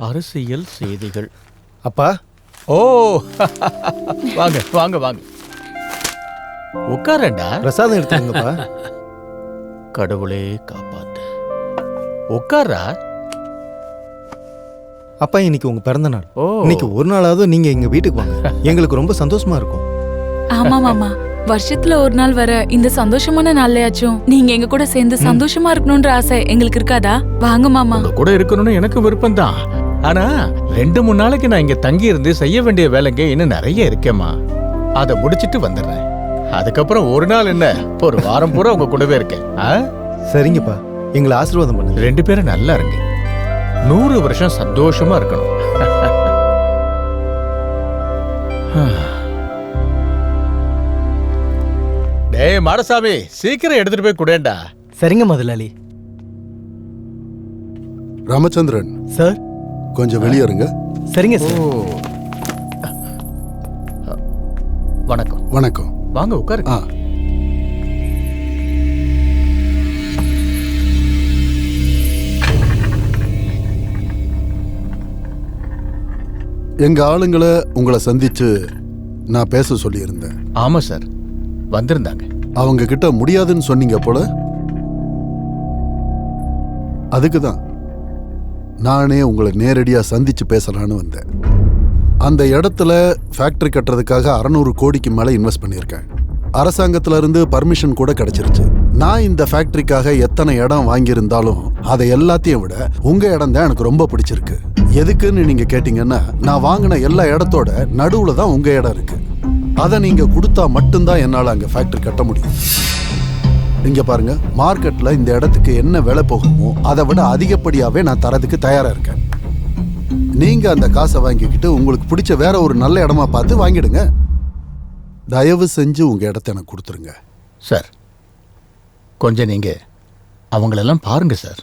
அரசியல் செய்திகள். அப்பா. ஓ. வாங்க வாங்க வாங்க. உட்காரண்டா பிரசாதம் எடுத்துக்கங்கப்பா கடவுளே காப்பாத்து. உட்காரா? அப்பா இன்னைக்கு உங்க பிறந்த நாள். ஓ. இன்னைக்கு ஒரு நாளாவது நீங்க எங்க வீட்டுக்கு வாங்க. எங்களுக்கு ரொம்ப சந்தோஷமா இருக்கும். ஆமா மாமா. வருஷத்துல ஒரு நாள் வர இந்த சந்தோஷமான நாள்லயாச்சும் நீங்க எங்க கூட சேர்ந்து சந்தோஷமா இருக்கணும்ன்ற ஆசை எங்களுக்கு இருக்காதா? வாங்க மாமா. உங்க கூட இருக்கணும்னு எனக்கு விருப்பம் தான் ஆனா ரெண்டு மூணு நாளைக்கு நான் இங்க தங்கி இருந்து செய்ய வேண்டிய வேலைங்க இன்னும் நிறைய இருக்கேம்மா. அதை முடிச்சிட்டு வந்துடுறேன். அதுக்கப்புறம் ஒரு நாள் என்ன? ஒரு வாரம் பூரா உங்க கூடவே இருக்கேன். ஆ? சரிங்கப்பா. எங்களை ஆசீர்வாதம் பண்ணுங்க. ரெண்டு பேரும் நல்லா இருங்க. நூறு வருஷம் சந்தோஷமா இருக்கணும். டேய் மாடசாமி சீக்கிரம் எடுத்துட்டு போய் குடேண்டா. சரிங்க முதலாளி. ராமச்சந்திரன். சார்? கொஞ்சம் வெளியே இருங்க. சரிங்க ஓ. சார் வணக்கம். வணக்கம். வாங்க உட்காருங்க. ஆ. எங்க ஆளுங்களை உங்களை சந்திச்சு நான் பேச சொல்லியிருந்தேன். ஆமா சார் வந்திருந்தாங்க. அவங்க கிட்ட முடியாதுன்னு சொன்னீங்க போல. அதுக்கு தான் நானே உங்களை நேரடியாக சந்திச்சு பேசலான்னு வந்தேன். அந்த இடத்துல ஃபேக்ட்ரி கட்டுறதுக்காக அறநூறு கோடிக்கு மேலே இன்வெஸ்ட் பண்ணியிருக்கேன். அரசாங்கத்திலிருந்து பர்மிஷன் கூட கிடைச்சிருச்சு. நான் இந்த ஃபேக்டரிக்காக எத்தனை இடம் வாங்கியிருந்தாலும் அதை எல்லாத்தையும் விட உங்கள் இடம் தான் எனக்கு ரொம்ப பிடிச்சிருக்கு. எதுக்குன்னு நீங்கள் கேட்டிங்கன்னா நான் வாங்கின எல்லா இடத்தோட நடுவில் தான் உங்கள் இடம் இருக்குது அதை நீங்கள் கொடுத்தா மட்டும்தான் என்னால் அங்கே ஃபேக்ட்ரி கட்ட முடியும். இங்கே பாருங்க மார்க்கெட்டில் இந்த இடத்துக்கு என்ன விலை போகுமோ அதை விட அதிகப்படியாகவே நான் தரதுக்கு தயாராக இருக்கேன். நீங்கள் அந்த காசை வாங்கிக்கிட்டு உங்களுக்கு பிடிச்ச வேற ஒரு நல்ல இடமா பார்த்து வாங்கிடுங்க. தயவு செஞ்சு உங்கள் இடத்த எனக்கு கொடுத்துருங்க. சார் கொஞ்சம் நீங்கள் அவங்களெல்லாம் பாருங்க சார்.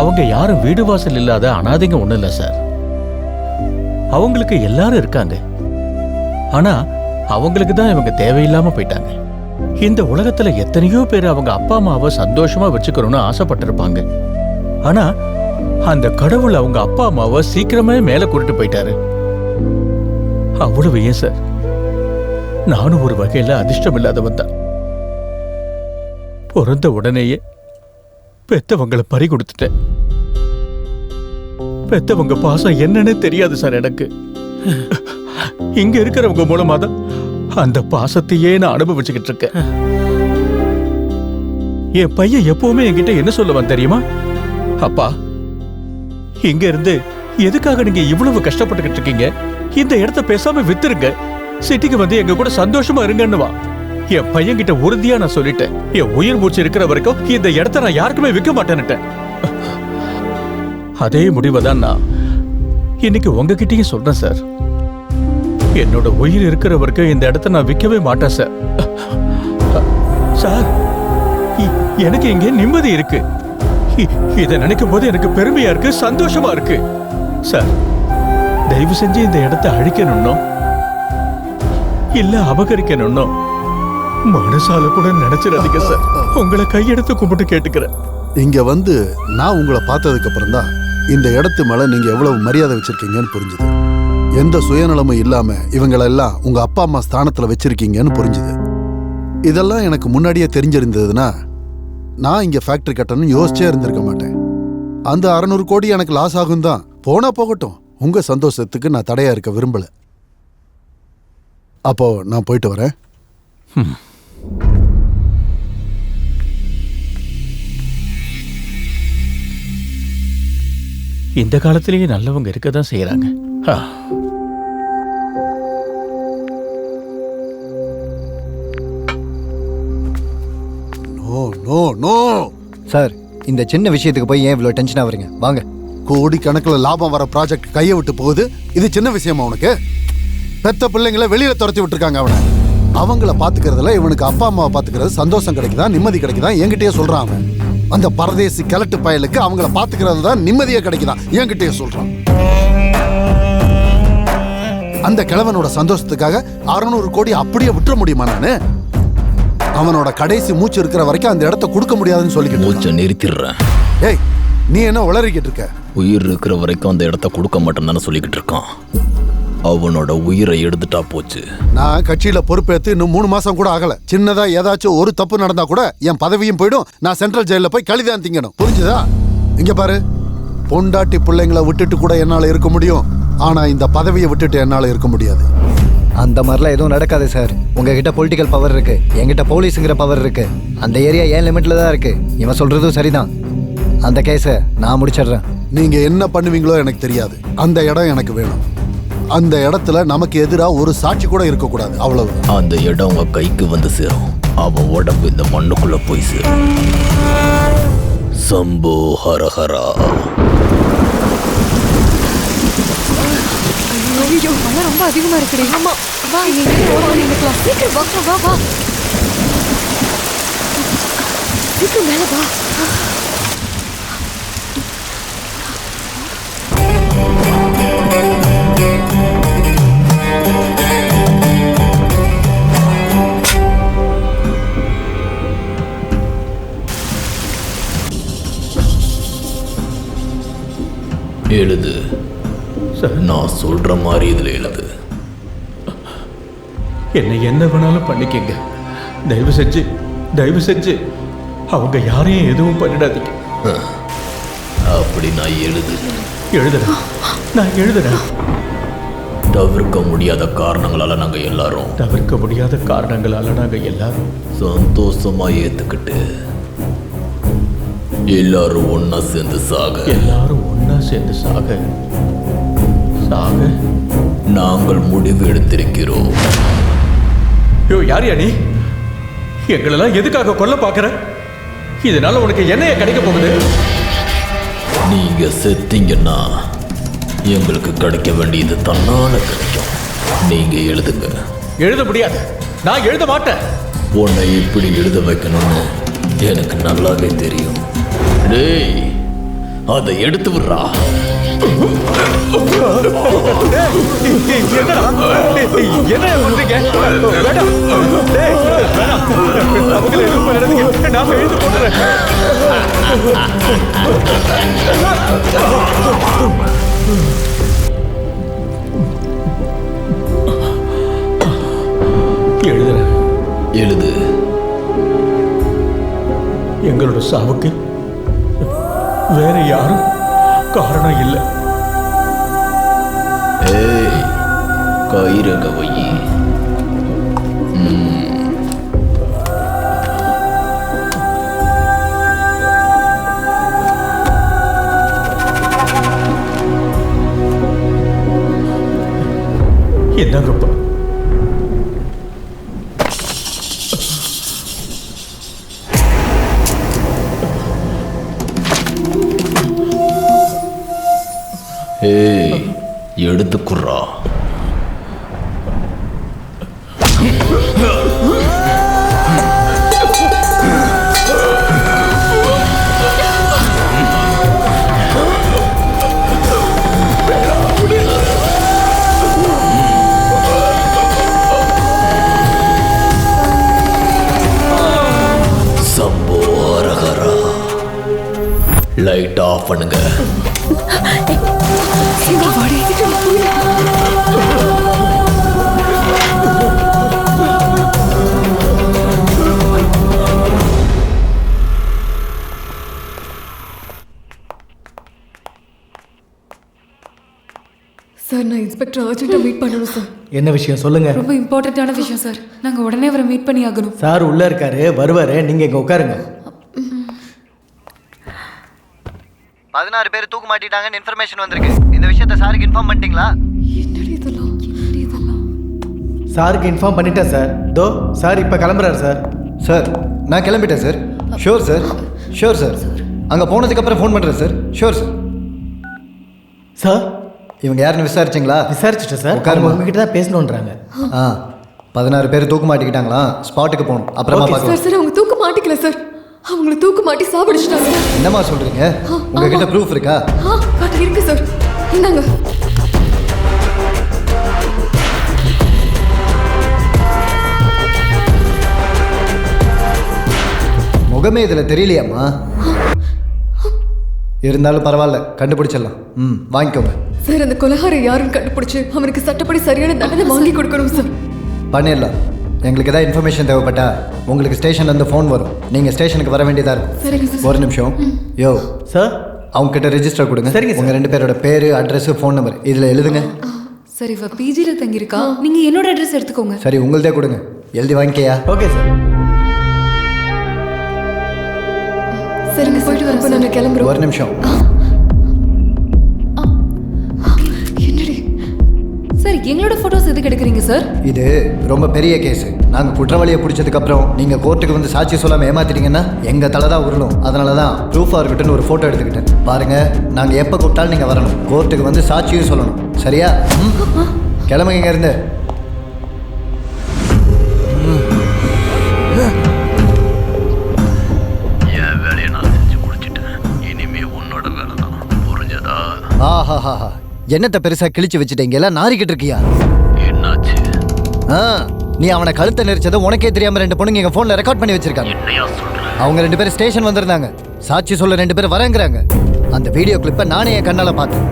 அவங்க யாரும் வீடு வாசல் இல்லாத அனாதைங்க ஒன்றும் இல்லை சார். அவங்களுக்கு எல்லாரும் இருக்காங்க. ஆனா அவங்களுக்கு தான் இவங்க தேவையில்லாம போயிட்டாங்க. இந்த உலகத்துல எத்தனையோ பேர் அவங்க அப்பா அம்மாவை சந்தோஷமா வச்சுக்கணும்னு ஆசைப்பட்டிருப்பாங்க. ஆனா அந்த கடவுள் அவங்க அப்பா அம்மாவை சீக்கிரமே மேல கூட்டிட்டு போயிட்டாரு. அவ்வளவு ஏன் சார்? நானும் ஒரு வகையில அதிர்ஷ்டம் இல்லாதவன் தான். பிறந்த உடனேயே பெத்தவங்களை பறி கொடுத்துட்டேன். பெத்தவங்க பாசம் என்னன்னு தெரியாது சார் எனக்கு. இங்க இருக்கிறவங்க மூலமா தான் அந்த பாசத்தையே நான் அனுபவிச்சுக்கிட்டு இருக்கேன். என் பையன் எப்பவுமே என்கிட்ட என்ன சொல்லுவான் தெரியுமா? அப்பா இங்க இருந்து எதுக்காக நீங்க இவ்வளவு கஷ்டப்பட்டுக்கிட்டு இருக்கீங்க? இந்த இடத்த பேசாம வித்துருங்க. சிட்டிக்கு வந்து எங்க கூட சந்தோஷமா இருங்கன்னுவா என் பையன் கிட்ட உறுதியா நான் சொல்லிட்டேன். என் உயிர் மூச்சு இருக்கிற வரைக்கும் இந்த இடத்த நான் யாருக்குமே விற்க மாட்டேன்னுட்டேன். அதே முடிவை தான் நான் இன்னைக்கு உங்ககிட்டயும் சொல்றேன் சார். என்னோட உயிர் இருக்கிற வரைக்கும் இந்த இடத்த நான் விற்கவே மாட்டேன் சார் சார் எனக்கு இங்கே நிம்மதி இருக்கு. இதை நினைக்கும் போது எனக்கு பெருமையா இருக்கு சந்தோஷமா இருக்கு. சார் தயவு செஞ்சு இந்த இடத்தை அழிக்கணும்னோ? இல்ல அபகரிக்கணும்னோ? மனசால கூட நினைச்சிடாதீங்க சார் உங்களை கையெடுத்து கும்பிட்டு கேட்டுக்கிறேன். இங்க வந்து நான் உங்களை பார்த்ததுக்கு அப்புறம் தான் இந்த இடத்து மேல நீங்க எவ்வளவு மரியாதை வச்சிருக்கீங்கன்னு புரிஞ்சுது. எந்த சுயநலமும் இல்லாம இவங்களெல்லாம் உங்க அப்பா அம்மா ஸ்தானத்துல வச்சிருக்கீங்கன்னு புரிஞ்சுது. இதெல்லாம் எனக்கு முன்னாடியே தெரிஞ்சிருந்ததுன்னா நான் இங்க ஃபேக்டரி கட்டணும்னு யோசிச்சே இருந்திருக்க மாட்டேன். அந்த அறநூறு கோடி எனக்கு லாஸ் ஆகும் தான். போனா போகட்டும். உங்க சந்தோஷத்துக்கு நான் தடையா இருக்க விரும்பல. அப்போ நான் போயிட்டு வரேன். இந்த காலத்திலேயே நல்லவங்க இருக்க தான் செய்யறாங்க நோ நோ நோ சார் இந்த சின்ன விஷயத்துக்கு போய் ஏன் இவ்வளோ டென்ஷன் ஆகுறீங்க? வாங்க. கோடிக்கணக்கில் லாபம் வர ப்ராஜெக்ட் கையை விட்டு போகுது. இது சின்ன விஷயமா உனக்கு? பெத்த பிள்ளைங்களை வெளியில துரத்தி விட்டுருக்காங்க அவனை. அவங்கள பாத்துக்கிறதுல இவனுக்கு அப்பா அம்மாவை பாத்துக்கிறது சந்தோஷம் கிடைக்குதா நிம்மதி கிடைக்குதா? என்கிட்டயே சொல்றான் அவன். அந்த பரதேசி கிழட்டு பயலுக்கு அவங்கள பாத்துக்கிறது தான் நிம்மதியே கிடைக்குதா? என்கிட்டயே சொல்றான். அந்த கிழவனோட சந்தோஷத்துக்காக அறுநூறு கோடி அப்படியே விட்டுற முடியுமா நானு? அவனோட கடைசி மூச்சு இருக்கிற வரைக்கும் அந்த இடத்த கொடுக்க முடியாதுன்னு சொல்லிக்கிட்டு. மூச்சை நிறுத்திடுறேன். ஏய் நீ என்ன உளறிக்கிட்டு இருக்க? உயிர் இருக்கிற வரைக்கும் அந்த இடத்த கொடுக்க மாட்டேன்னு தானே சொல்லிக்கிட்டு இருக்கான். அவனோட உயிரை எடுத்துட்டா போச்சு. நான் கட்சியில பொறுப்பேத்து இன்னும் மூணு மாசம் கூட ஆகல. சின்னதா ஏதாச்சும் ஒரு தப்பு நடந்தா கூட என் பதவியும் போயிடும். நான் சென்ட்ரல் ஜெயில போய் கழிதான் திங்கணும். புரிஞ்சுதா? இங்க பாரு. பொண்டாட்டி பிள்ளைங்களை விட்டுட்டு கூட என்னால இருக்க முடியும். ஆனா இந்த பதவியை விட்டுட்டு என்னால இருக்க முடியாது. அந்த மாதிரிலாம் எதுவும் நடக்காது சார் உங்ககிட்ட பொலிட்டிக்கல் பவர் இருக்கு. என்கிட்ட போலீஸுங்கிற பவர் இருக்கு. அந்த ஏரியா ஏன் லிமிட்ல தான் இருக்கு? இவன் சொல்றதும் சரிதான். அந்த கேஸை நான் முடிச்சிடுறேன். நீங்க என்ன பண்ணுவீங்களோ எனக்கு தெரியாது. அந்த இடம் எனக்கு வேணும். அந்த இடத்துல நமக்கு எதிரா ஒரு சாட்சி கூட இருக்கக்கூடாது. அவ்வளவு அந்த இடம் உங்க கைக்கு வந்து சேரும். அவன் உடம்பு இந்த மண்ணுக்குள்ள போய் சேரும். சம்போ ஹரஹரா. ஐயோ மழை ரொம்ப அதிகமா இருக்குடி. ஆமா. வா நீங்க ஓடி நிக்கலாம் சீக்கிரம் வா வா, வா வா. சீக்கிரம் மேல வா. எழுது. சார். நான் சொல்ற மாதிரி இதுல எழுது. என்னை என்ன வேணாலும் பண்ணிக்கங்க. தயவு செஞ்சு தயவு செஞ்சு. அவங்க யாரையும் எதுவும் பண்ணிடாதீங்க. அப்படி நான் எழுது. எழுதுறேன். நான் எழுதுறேன். தவிர்க்க முடியாத காரணங்களால நாங்க எல்லாரும். தவிர்க்க முடியாத காரணங்களால நாங்க எல்லாரும். சந்தோஷமா ஏத்துக்கிட்டு எல்லாரும் ஒண்ணா சேர்ந்து சாக. எல்லாரும் ஒண்ணா சேர்ந்து சாக. சாக நாங்கள் முடிவு எடுத்திருக்கிறோம். யோ யார் நீ? எங்களெல்லாம் எதுக்காக கொல்ல பார்க்கற? இதனால உனக்கு என்னைய கிடைக்க போகுது? நீங்க செத்தீங்கன்னா எங்களுக்கு கிடைக்க வேண்டியது தன்னால கிடைக்கும். நீங்க எழுதுங்க. எழுத முடியாது. நான் எழுத மாட்டேன். உன்னை எப்படி எழுத வைக்கணும்னு எனக்கு நல்லாவே தெரியும். டேய் அதை எடுத்து விடுறா. எழுது. எங்களோட சாவுக்கு வேற யாரும் காரணம் இல்லை. ஏய் கயிறக வையி என்னங்கப்பா? ஏய் எடுத்துக்குறா இன்ஸ்பெக்டர் அர்ஜென்ட்டாக மீட் பண்ணணும் சார் என்ன விஷயம் சொல்லுங்க. ரொம்ப இம்பார்ட்டண்ட்டான விஷயம் சார் நாங்கள் உடனே அவரை மீட் பண்ணி ஆகணும் சார் உள்ள இருக்காரு வருவாரு நீங்க இங்க உட்காருங்க. பதினாறு பேர் தூக்கு மாட்டிட்டாங்கன்னு இன்ஃபர்மேஷன் வந்திருக்கு. இந்த விஷயத்த சாருக்கு இன்ஃபார்ம் பண்ணிட்டீங்களா? என்னடி இதெல்லாம்? என்னடி இதெல்லாம்? சாருக்கு இன்ஃபார்ம் பண்ணிட்டேன் சார் தோ சார் இப்போ கிளம்புறாரு சார் சார் நான் கிளம்பிட்டேன் sir sure sir sure sir அங்கே போனதுக்கப்புறம் ஃபோன் பண்ணுறேன் சார் ஷோர் சார் சார் இவங்க யாருன்னு விசாரிச்சிங்களா? விசாரிச்சுட்டேன் சார். உட்காருமா. அவங்க உங்ககிட்ட தான் பேசணுன்றாங்க. ஆ பதினாறு பேர் தூக்கு மாட்டிக்கிட்டாங்களா? ஸ்பாட்டுக்கு போகணும். அப்புறமா பார்க்கலாம். சார் சார் அவங்க தூக்க மாட்டிக்கல சார் அவங்கள தூக்கு மாட்டி சாவடிச்சிட்டாங்க சார் என்னம்மா சொல்கிறீங்க உங்ககிட்ட ப்ரூஃப் இருக்கா? ஆ காட்டு இருக்கு சார் இந்தாங்க. முகமே இதில் தெரியலையாம்மா? இருந்தாலும் பரவாயில்ல. கண்டுபிடிச்சிடலாம். ம் வாங்கிக்கோங்க. சார் அந்த கொலகாரை யாரும் கண்டுபிடிச்சு அவனுக்கு சட்டப்படி சரியான தண்டனை வாங்கி கொடுக்கணும் சார். பண்ணிடலாம். எங்களுக்கு ஏதாவது இன்ஃபர்மேஷன் தேவைப்பட்டா உங்களுக்கு ஸ்டேஷன்லேருந்து ஃபோன் வரும். நீங்கள் ஸ்டேஷனுக்கு வர வேண்டியதாக சரிங்க இருக்கும் சார். ஒரு நிமிஷம். யோ. சார்? அவங்க கிட்ட ரெஜிஸ்டர் கொடுங்க. சரிங்க சார். உங்க ரெண்டு பேரோட பேரு அட்ரஸ் ஃபோன் நம்பர் இதில் எழுதுங்க. சரி இவ பிஜில தங்கியிருக்கா. நீங்க என்னோட அட்ரஸ் எடுத்துக்கோங்க. சரி உங்கள்தே கொடுங்க. எழுதி வாங்கிக்கையா? Okay sir. சரிங்க போயிட்டு வரப்போ நாங்கள் கிளம்புறோம். ஒரு நிமிஷம். எங்களோட போட்டோஸ் எதுக்கு எடுக்கிறீங்க சார் இது ரொம்ப பெரிய கேஸ் நாங்க குற்றவாளியை பிடிச்சதுக்கு அப்புறம் நீங்க கோர்ட்டுக்கு வந்து சாட்சி சொல்லாம ஏமாத்திட்டீங்கன்னா எங்க தலை தான் உருளும். அதனால தான் ப்ரூஃபா இருக்கட்டும்னு ஒரு போட்டோ எடுத்துக்கிட்டேன். பாருங்க நாங்க எப்ப கூப்பிட்டாலும் நீங்க வரணும். கோர்ட்டுக்கு வந்து சாட்சியும் சொல்லணும். சரியா? கிளம்புங்க இங்க இருந்து என் என்னத்த பெருசா கிழிச்சு வச்சுட்டீங்க? எல்லாம் நாரிக்கிட்டு இருக்கியா? என்னாச்சு? ஆ நீ அவனை கழுத்தை நெரிச்சதை உனக்கே தெரியாம ரெண்டு பொண்ணுங்க எங்க போன்ல ரெக்கார்ட் பண்ணி வச்சிருக்காங்க. அவங்க ரெண்டு பேரும் ஸ்டேஷன் வந்திருந்தாங்க. சாட்சி சொல்ல ரெண்டு பேரும் வரேங்கிறாங்க. அந்த வீடியோ கிளிப்பை நானே என் கண்ணால பார்த்தேன்.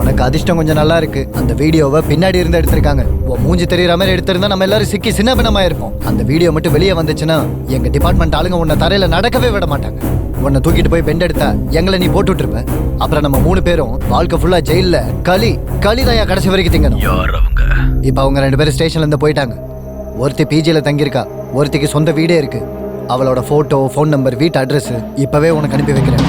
உனக்கு அதிர்ஷ்டம் கொஞ்சம் நல்லா இருக்கு. அந்த வீடியோவை பின்னாடி இருந்து எடுத்திருக்காங்க. உன் மூஞ்சி தெரியற மாதிரி எடுத்திருந்தா நம்ம எல்லாரும் சிக்கி சின்ன பின்னமா இருப்போம். அந்த வீடியோ மட்டும் வெளியே வந்துச்சுன்னா எங்க டிபார்ட்மெண்ட் ஆளுங்க உன்னை தரையில நடக்கவே விட மாட்டாங்க. உன்னை தூக்கிட்டு போய் பெண்ட் எடுத்தா எங்களை நீ போட்டு விட்டுருப்ப. அப்புறம் நம்ம மூணு பேரும் வாழ்க்கை ஃபுல்லா ஜெயில்ல களி களிதாயா கடைசி வரைக்கும் திங்கணும். இப்போ அவங்க ரெண்டு பேரும் ஸ்டேஷன்ல இருந்து போயிட்டாங்க. ஒருத்தி பிஜியில் தங்கியிருக்கா. ஒருத்திக்கு சொந்த வீடே இருக்கு. அவளோட ஃபோட்டோ ஃபோன் நம்பர் வீட்டு அட்ரஸ் இப்போவே உனக்கு அனுப்பி வைக்கிறேன்.